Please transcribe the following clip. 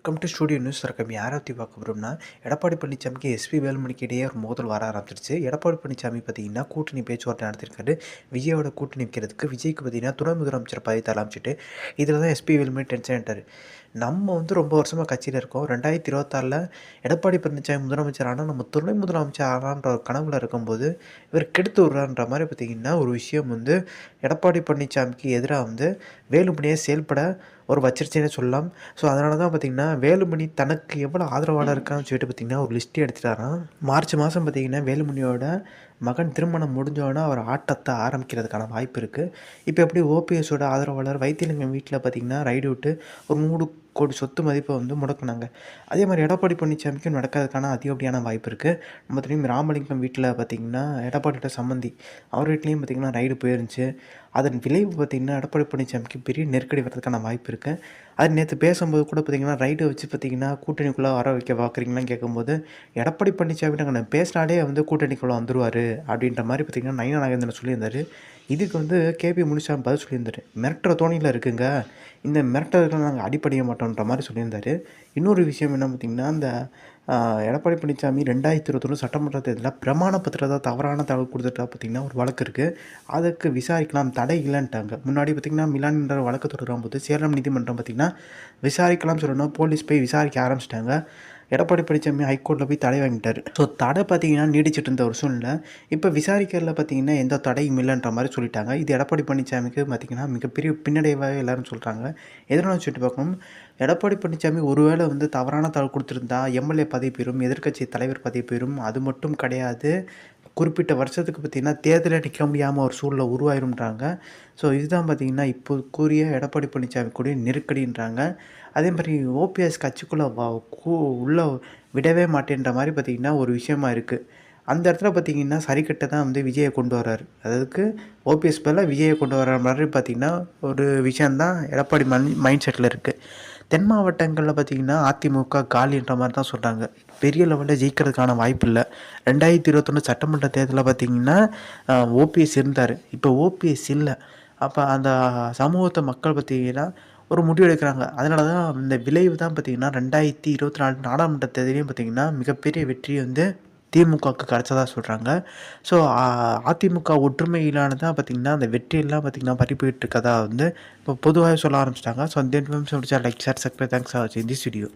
Welcome to studio news ரகம் யாரை பற்றி பார்க்க போகிறோம்னா எடப்பாடி பழனிசாமிக்கு எஸ்பி வேலுமணிக்கு இடையே ஒரு மோதல் வர ஆரம்பிச்சிருச்சு. எடப்பாடி பழனிசாமி பார்த்தீங்கன்னா கூட்டணி பேச்சுவார்த்தை நடத்திருக்காரு. விஜயோட கூட்டணி வைக்கிறதுக்கு விஜய்க்கு பார்த்தீங்கன்னா துணை முதலமைச்சர் பதவி தலாமிச்சிட்டு இதில் தான் எஸ்பி வேலுமணி டென்ஷன் ஆகிட்டார் நம்ம வந்து ரொம்ப வருஷமாக கட்சியில் இருக்கோம். ரெண்டாயிரத்தி இருபத்தாறில் எடப்பாடி பழனிசாமி முதலமைச்சர் ஆனால் நம்ம துணை முதலமைச்சர் ஆனான்ற ஒரு கனவில் இருக்கும்போது இவர் கெடுத்து விடுறான்ற மாதிரி பார்த்திங்கன்னா ஒரு விஷயம் வந்து எடப்பாடி பழனிசாமிக்கு எதிராக வந்து வேலுமணியை செயல்பட ஒரு வச்சிருச்சேன்னு சொல்லலாம் ஸோ அதனால தான் பார்த்திங்கன்னா வேலுமணி தனக்கு எவ்வளோ ஆதரவாளர் இருக்கான்னு சொல்லிட்டு பார்த்திங்கன்னா ஒரு லிஸ்ட்டு எடுத்துட்டாராம். மார்ச் மாதம் பார்த்திங்கன்னா வேலுமணியோட மகன் திருமணம் முடிஞ்சோடனே அவர் ஆட்டத்தை ஆரம்பிக்கிறதுக்கான வாய்ப்பு இருக்குது இப்போ எப்படி ஓபிஎஸோட ஆதரவாளர் வைத்தியலிங்கம் வீட்டில் பார்த்திங்கன்னா ரைடு விட்டு ஒரு மூணு கோடி சொத்து மதிப்பை வந்து முடக்குனாங்க. அதே மாதிரி எடப்பாடி பழனிசாமிக்கும் நடக்கிறதுக்கான அதிகப்படியான வாய்ப்பு இருக்குது நம்ம திரும்பி ராமலிங்கம் வீட்டில் பார்த்திங்கன்னா எடப்பாடியோட சம்மந்தி அவர் வீட்லேயும் பார்த்திங்கன்னா ரைடு போயிருந்துச்சு. அதன் விளைவு பார்த்திங்கன்னா எடப்பாடி பழனிசாமிக்கு பெரிய நெருக்கடி வர்றதுக்கான வாய்ப்பு இருக்குது அது நேற்று பேசும்போது கூட பார்த்திங்கன்னா ரைட்டை வச்சு பார்த்திங்கன்னா கூட்டணிக்குள்ளே வர வைக்க பார்க்குறீங்களான்னு கேட்கும்போது எடப்பாடி பழனிசாமி நாங்கள் பேசினாலே வந்து கூட்டணிக்குள்ளே வந்துருவார். அப்படின்ற மாதிரி பார்த்திங்கன்னா நயனா நாகேந்திரன் சொல்லியிருந்தார். இதுக்கு வந்து கேபி முனிசாமி பதில் சொல்லியிருந்தார். மிரட்டுற தோணியில் இருக்குங்க. இந்த மிரட்டல்கள் நாங்கள் அடிப்படைய மாட்டோன்ற மாதிரி சொல்லியிருந்தார். இன்னொரு விஷயம் என்ன பார்த்திங்கன்னா அந்த எடப்பாடி பழனிசாமி ரெண்டாயிரத்தி இருபத்தொன்று சட்டமன்ற தேர்தலில் பிரமாண பத்திரத்தை தவறான தகவல் கொடுத்துட்டா பார்த்திங்கன்னா ஒரு வழக்கு இருக்குது அதுக்கு விசாரிக்கலாம் தடை இல்லைன்ட்டாங்க. முன்னாடி பார்த்திங்கன்னா மிலான்ன்ற வழக்கு தொடரும் போது சேலம் நீதிமன்றம் பார்த்திங்கன்னா விசாரிக்கலாம் சொல்லணும் போலீஸ் போய் விசாரிக்க ஆரம்பிச்சிட்டாங்க. எடப்பாடி பழனிசாமி ஹைகோர்ட்டில் போய் தடை வாங்கிட்டார். ஸோ தடை பார்த்தீங்கன்னா நீடிச்சிட்டு இருந்த ஒரு சூழ்நிலை. இப்போ விசாரிக்கிறதுல பார்த்தீங்கன்னா எந்த தடையும் இல்லைன்ற மாதிரி சொல்லிட்டாங்க. இது எடப்பாடி பழனிசாமிக்கு பார்த்தீங்கன்னா மிகப்பெரிய பின்னடைவாக எல்லாரும் சொல்கிறாங்க எதிரான சுட்டு பார்க்கணும்? எடப்பாடி பழனிசாமி ஒருவேளை வந்து தவறான தகவல் கொடுத்துருந்தா எம்எல்ஏ பதவி பெறும் எதிர்க்கட்சி தலைவர் பதவி பெறும் அது மட்டும் கிடையாது. குறிப்பிட்ட வருஷத்துக்கு பார்த்திங்கன்னா தேர்தலில் நிற்க முடியாமல் ஒரு சூழ்நிலை உருவாயிரும்ன்றாங்க. ஸோ இதுதான் பார்த்திங்கன்னா இப்போ கூறிய எடப்பாடி பழனிசாமி கூடிய நெருக்கடின்றாங்க. அதே மாதிரி ஓபிஎஸ் கட்சிக்குள்ளே வா உள்ளே விடவே மாட்டேன்ற மாதிரி பார்த்திங்கன்னா ஒரு விஷயமா இருக்குது அந்த இடத்துல பார்த்திங்கன்னா சரிக்கட்டை தான் வந்து விஜயை கொண்டு வர்றாரு. அதுக்கு ஓபிஎஸ் பதிலாக விஜயை கொண்டு வர்ற மாதிரி பார்த்திங்கன்னா ஒரு விஷயந்தான் எடப்பாடி மைண்ட் மைண்ட் செட்டில் இருக்குது தென் மாவட்டங்களில் பார்த்திங்கன்னா அதிமுக காலின்ற மாதிரி தான் சொல்கிறாங்க பெரிய லெவலில் ஜெயிக்கிறதுக்கான வாய்ப்பு இல்லை. ரெண்டாயிரத்தி இருபத்தொன்று சட்டமன்ற தேர்தலில் பார்த்திங்கன்னா ஓபிஎஸ் இருந்தார். இப்போ ஓபிஎஸ் இல்லை. அப்போ அந்த சமூகத்தை மக்கள் பார்த்திங்கன்னா ஒரு முடிவு எடுக்கிறாங்க. அதனால தான் இந்த விளைவு தான் பார்த்திங்கன்னா ரெண்டாயிரத்தி இருபத்தி நாலு நாடாளுமன்ற தேர்தலையும் பார்த்திங்கன்னா மிகப்பெரிய வெற்றி வந்து திமுகவுக்கு கிடச்சதா சொல்கிறாங்க ஸோ அதிமுக ஒற்றுமையிலான தான் பார்த்திங்கன்னா அந்த வெற்றியெல்லாம் பார்த்திங்கன்னா பறி போயிட்டு இருக்கதா வந்து இப்போ பொதுவாக சொல்ல ஆரம்பிச்சிட்டாங்க. ஸோ அந்த முடிச்சா லைக் சார் சப்ஸ்கிரைப் தேங்க்ஸ் ஆச்சு இந்த திஸ் வீடியோ